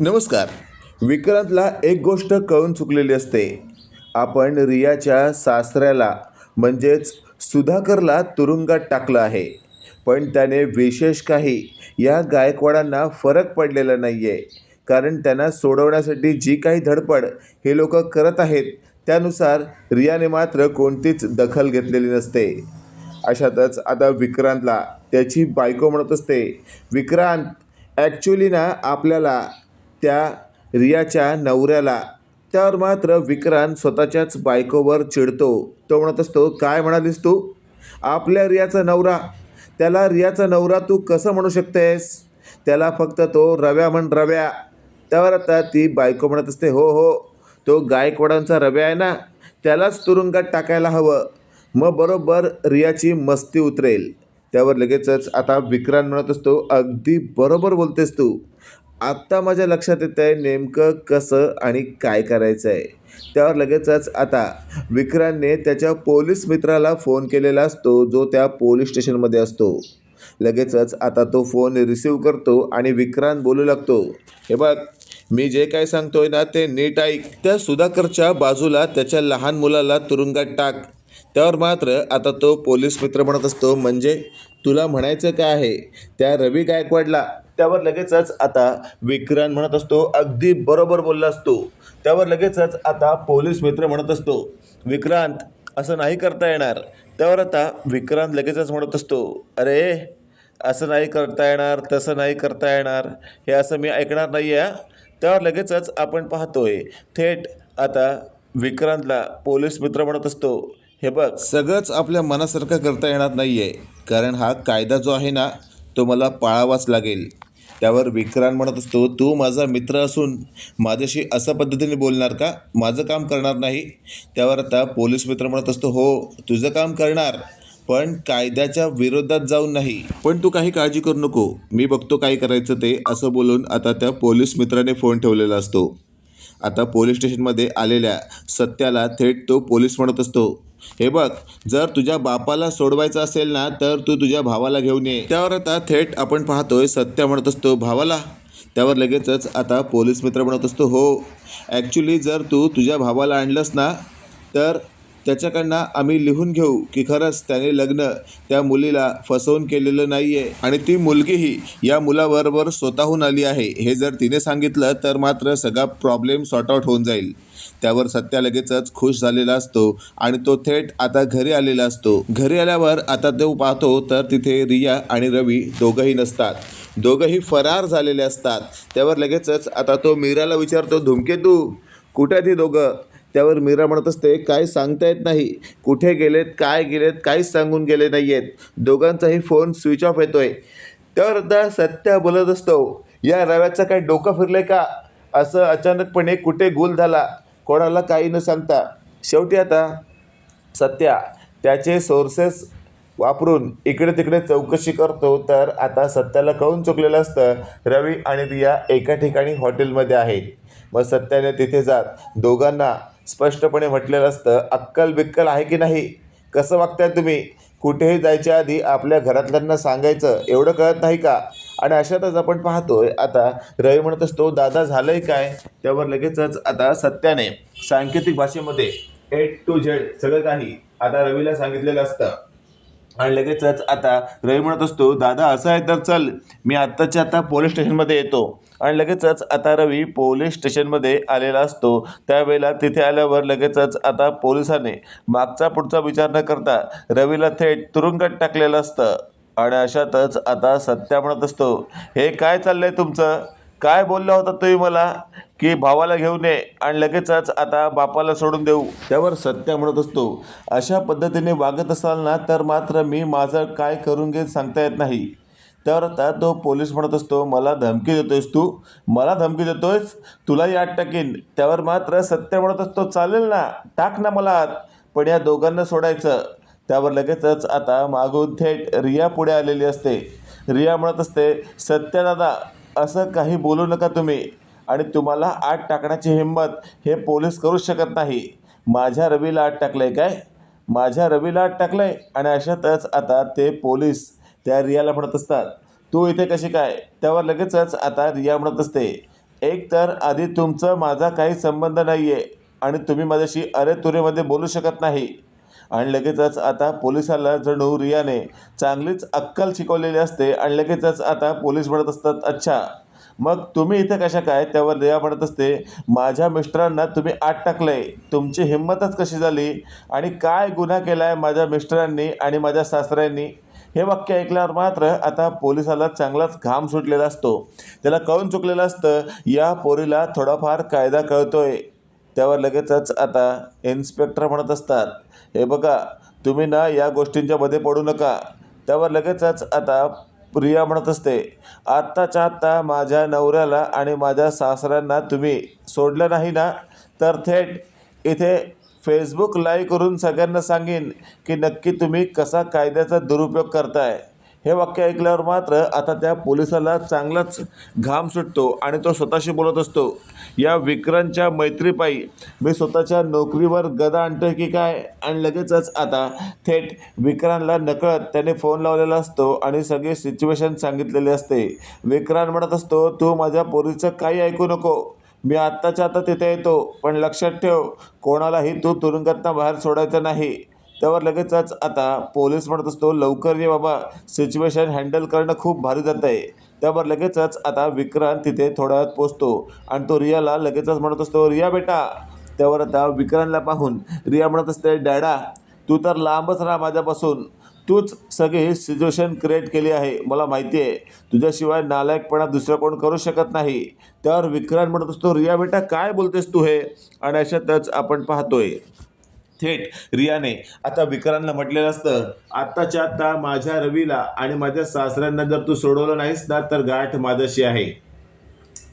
नमस्कार. विक्रांतला एक गोष्ट कळून चुकलेली असते. आपण रियाच्या सासऱ्याला म्हणजेच सुधाकरला तुरुंगात टाकलं आहे. पण त्याने विशेष काही या गायकवाडांना फरक पडलेला नाही आहे कारण त्यांना सोडवण्यासाठी जी काही धडपड हे लोक करत आहेत त्यानुसार रियाने मात्र कोणतीच दखल घेतलेली नसते. अशातच आता विक्रांतला त्याची बायको म्हणत असते विक्रांत ॲक्च्युली ना आपल्याला त्या रियाच्या नवऱ्याला. त्यावर मात्र विक्रांत स्वतःच्याच बायकोवर चिडतो. तो म्हणत असतो काय म्हणालीस तू? आपल्या रियाचा नवरा. त्याला रियाचा नवरा तू कसं म्हणू शकतेस? त्याला फक्त तो रव्या म्हण रव्या. त्यावर आता ती बायको म्हणत असते हो हो तो गायकवाडांचा रव्या आहे ना. त्यालाच तुरुंगात टाकायला हवं. मग बरोबर रियाची मस्ती उतरेल. त्यावर लगेचच आता विक्रांत म्हणत असतो अगदी बरोबर बोलतेस तू. आत्ता माझ्या लक्षात येतं आहे नेमकं कसं आणि काय करायचं आहे त्यावर लगेचच आता विक्रांतने त्याच्या पोलीस मित्राला फोन केलेला असतो जो त्या पोलीस स्टेशनमध्ये असतो. लगेचच आता तो फोन रिसीव करतो आणि विक्रांत बोलू लागतो हे बघ मी जे काय सांगतोय ना ते नीट ऐक त्या सुधाकरच्या बाजूला त्याच्या लहान मुलाला तुरुंगात टाक. त्यावर मात्र आता तो पोलीस मित्र म्हणत असतो म्हणजे तुला म्हणायचं काय आहे? त्या रवी गायकवाडला त्यावर लगेचच आता विक्रांत म्हणत असतो अगदी बरोबर बोलला असतो. त्यावर लगेचच आता पोलीस मित्र म्हणत असतो विक्रांत असं नाही करता येणार. त्यावर आता विक्रांत लगेचच म्हणत असतो अरे असं नाही करता येणार तसं नाही करता येणार हे असं मी ऐकणार नाही आहे त्यावर लगेचच आपण पाहतोय थेट आता विक्रांतला पोलीस मित्र म्हणत असतो हे बघ सगळंच आपल्या मनासारखं करता येणार नाही आहे कारण हा कायदा जो आहे ना तो मला पाळावाच लागेल. त्यावर विक्रांत म्हणत असतो तू माझा मित्र असून माझ्याशी अशा पद्धतीने बोलणार का? माझं काम करणार नाही. त्यावर आता पोलीस मित्र म्हणत असतो हो तुझं काम करणार पण कायद्याच्या विरोधात जाऊन नाही. पण तू काही काळजी करू नको मी बघतो काय करायचं ते असं बोलून आता त्या पोलीस मित्राने फोन ठेवलेला असतो. आता पोलीस स्टेशनमध्ये आलेल्या सत्याला थेट तो पोलीस म्हणत असतो हे बघ जर तुझ्या बापाला सोडवायचं असेल ना तर तू तुझ्या भावाला घेऊन ये. त्यावर आता थेट आपण पाहतोय सत्या म्हणत असतो भावाला? त्यावर लगेचच आता पोलीस मित्र म्हणत असतो हो ॲक्च्युली जर तू तुझ्या भावाला आणलंस ना तर त्याच्याकडनं आम्ही लिहून घेऊ की खरंच त्याने लग्न त्या मुलीला फसवून केलेलं नाही आहे आणि ती मुलगीही या मुलाबरोबर स्वतःहून आली आहे. हे जर तिने सांगितलं तर मात्र सगळा प्रॉब्लेम सॉर्टआउट होऊन जाईल. त्यावर सत्या लगेचच खुश झालेला असतो आणि तो थेट आता घरी आलेला असतो. घरी आल्यावर आता तो पाहतो तर तिथे रिया आणि रवी दोघंही नसतात. दोघंही फरार झालेले असतात. त्यावर लगेचच आता तो मीराला विचारतो धुमकेतू कुठे ती दोघं? त्यावर मीरा म्हणत असते काय सांगता येत नाही. कुठे गेलेत काय गेलेत काहीच सांगून गेले नाही आहेत दोघांचाही फोन स्विच ऑफ येतोय. तर दा सत्या बोलत असतो या रव्याचं काही डोकं फिरलंय का? असं अचानकपणे कुठे गुल झाला? कोणाला काही न सांगता. शेवटी आता सत्या त्याचे सोर्सेस वापरून इकडे तिकडे चौकशी करतो. तर आता सत्याला कळून चुकलेलं असतं रवी आणि रिया एका ठिकाणी हॉटेलमध्ये आहे मग सत्याने तिथे जात दोघांना स्पष्टपणे म्हटलेलं असतं अक्कल बिक्कल आहे की नाही? कसं वागताय तुम्ही? कुठेही जायच्या आधी आपल्या घरातल्यांना सांगायचं एवढं कळत नाही का? आणि अशातच आपण पाहतोय आता रवी म्हणत असतो दादा झालंय काय? त्यावर लगेचच आता सत्याने सांकेतिक भाषेमध्ये ए टू झेड सगळं काही आता रवीला सांगितलेलं असतं. आणि लगेचच आता रवी म्हणत असतो दादा असं आहे तर चल मी आत्ताच्या आता पोलीस स्टेशनमध्ये येतो. आणि लगेचच आता रवी पोलीस स्टेशनमध्ये आलेला असतो. त्यावेळेला तिथे आल्यावर लगेचच आता पोलिसाने मागचा पुढचा विचार न करता रवीला थेट तुरुंगात टाकलेलं असतं. आणि अशातच आता सत्या म्हणत असतो हे काय चाललं आहे तुमचं? काय बोलला होता तुम्ही मला? की भावाला घेऊन ये आणि लगेचच आता बापाला सोडून देऊ. त्यावर सत्य म्हणत असतो. अशा पद्धतीने वागत असाल ना तर मात्र मी माझं काय करून घेत सांगता येत नाही. तर आता तो पोलीस म्हणत असतो मला धमकी देतोयस तू? मला धमकी देतोयस? तुलाही आत टाकीन. त्यावर मात्र सत्य म्हणत असतो चालेल ना टाक ना मला आत. पण या दोघांना सोडायचं. त्यावर लगेचच आता मागून थेट रिया पुढे आलेली असते. रिया म्हणत असते सत्य दादा असं काही बोलू नका तुम्ही. आणि तुम्हाला आत टाकण्याची हिंमत हे पोलीस करूच शकत नाही. माझ्या रवीला आत टाकलंय काय? माझ्या रवीला आत टाकलंय. आणि अशातच आता ते पोलीस त्या रियाला म्हणत असतात. तू इथे कशी काय? त्यावर लगेचच आता रिया म्हणत असते. एक तर आधी तुमचं माझा काही संबंध नाही आहे आणि तुम्ही माझ्याशी अरे तुरेमध्ये बोलू शकत नाही. आणि लगेचच आता पोलिसाला जणू रियाने चांगलीच अक्कल शिकवलेली असते आणि लगेचच आता पोलीस म्हणत असतात अच्छा मग तुम्ही इथे कशा काय? त्यावर रिया म्हणत असते माझ्या मिस्टरांना तुम्ही आत टाकलंय. तुमची हिंमतच कशी झाली? आणि काय गुन्हा केला आहे माझ्या मिस्टरांनी आणि माझ्या सासऱ्यांनी? हे वाक्य ऐकल्यावर मात्र आता पोलिसाला चांगलाच घाम सुटलेला असतो. त्याला कळून चुकलेलं असतं या पोरीला थोडाफार कायदा कळतोय. त्यावर लगेचच आता इन्स्पेक्टर म्हणत असतात हे बघा तुम्ही ना या गोष्टींच्या मध्ये पडू नका. त्यावर लगेचच आता प्रिया म्हणत असते आत्ताच्या आत्ता माझ्या नवऱ्याला आणि माझ्या सासऱ्यांना तुम्ही सोडलं नाही ना? तर थेट इथे फेसबुक लाईव्ह करून सगळ्यांना सांगेन की नक्की तुम्ही कसा कायद्याचा दुरुपयोग करताय. हे वाक्य ऐकल्यावर मात्र आता त्या पोलिसाला चांगलाच घाम सुटतो आणि तो स्वतःशी बोलत असतो या विक्रांतच्या मैत्रीपायी मी स्वतःच्या नोकरीवर गदा आणतोय की काय? आणि लगेचच आता थेट विक्रांतला नकळत त्याने फोन लावलेला असतो आणि सगळी सिच्युएशन सांगितलेली असते. विक्रांत म्हणत असतो तू माझ्या पोरीचं काही ऐकू नको. मी आत्ताच्या आता तिथे येतो. पण लक्षात ठेव कोणालाही तू तुरुंगातनं बाहेर सोडायचं नाही. त्यावर लगेचच आता पोलीस म्हणत असतो लवकर ये बाबा सिच्युएशन हँडल करणं खूप भारी जात आहे. त्यावर लगेचच आता विक्रांत तिथे थोड्या वेळात पोचतो आणि तो रियाला लगेचच म्हणत असतो रिया बेटा. त्यावर आता विक्रांतला पाहून रिया म्हणत असते डॅडा तू तर लांबच राहा माझ्यापासून. तूच सगळी सिच्युएशन क्रिएट केली आहे मला माहिती आहे. तुझ्याशिवाय नालायकपणा दुसरं कोण करू शकत नाही. त्यावर विक्रांत म्हणत असतो रिया बेटा काय बोलतेस तू हे? आणि अशातच आपण पाहतोय. थेट रियाने. आता विक्रांतला म्हटलेलं असतं आत्ताच्या आत्ता माझ्या रवीला आणि माझ्या सासऱ्यांना जर तू सोडवलं नाहीस ना तर गाठ माझ्याशी आहे.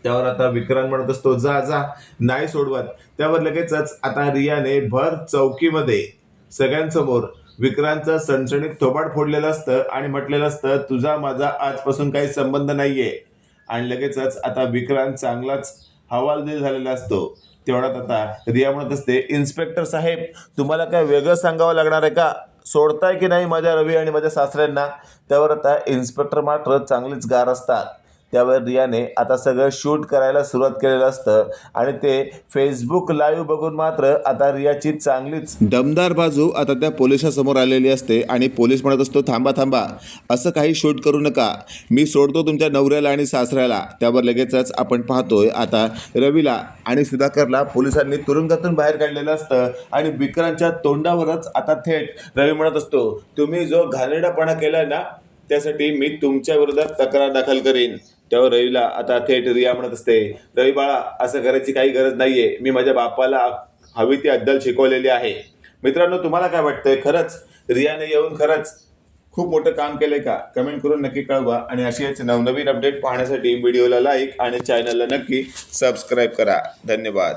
त्यावर आता विक्रांत म्हणत असतो जा जा नाही सोडवत. त्यावर लगेचच आता रियाने भर चौकीमध्ये सगळ्यांसमोर विक्रांतचं सणसणीत थोबाड फोडलेलं असतं आणि म्हटलेलं असतं तुझा माझा आजपासून काही संबंध नाहीये. आणि लगेचच आता विक्रांत चांगलाच हवालदिल झालेला असतो तेवढ्यात आता रिया म्हणत असते इन्स्पेक्टर साहेब तुम्हाला काय वेगळं सांगावं लागणार आहे का? सोडताय की नाही माझ्या रवी आणि माझ्या सासऱ्यांना? त्यावर आता इन्स्पेक्टर मात्र चांगलीच गार असतात. त्यावर रियाने आता सगळं शूट करायला सुरुवात केलेलं असतं. आणि ते फेसबुक लाईव्ह बघून मात्र आता रियाची चांगलीच दमदार बाजू आता त्या पोलिसासमोर आलेली असते आणि पोलीस म्हणत असतो थांबा थांबा असं काही शूट करू नका. मी सोडतो तुमच्या नवऱ्याला आणि सासऱ्याला. त्यावर लगेचच आपण पाहतोय आता रवीला आणि सुधाकरला पोलिसांनी तुरुंगातून बाहेर काढलेलं असतं आणि विक्रांतच्या तोंडावरच आता थेट रवी म्हणत असतो तुम्ही जो घाणेरडापणा केलाय ना त्यासाठी मी तुमच्या विरोधात तक्रार दाखल करीन. त्यावर रवीला आता थेट रिया म्हणत असते रवी बाळा असं करायची काही गरज नाहीये. मी माझ्या बापाला हवी ती अद्दल शिकवलेली आहे. मित्रांनो तुम्हाला काय वाटतंय? खरंच रियाने येऊन खरंच खूप मोठं काम केलंय का? कमेंट करून नक्की कळवा आणि अशीच नवनवीन अपडेट पाहण्यासाठी व्हिडिओला लाईक आणि चॅनलला नक्की सबस्क्राईब करा. धन्यवाद.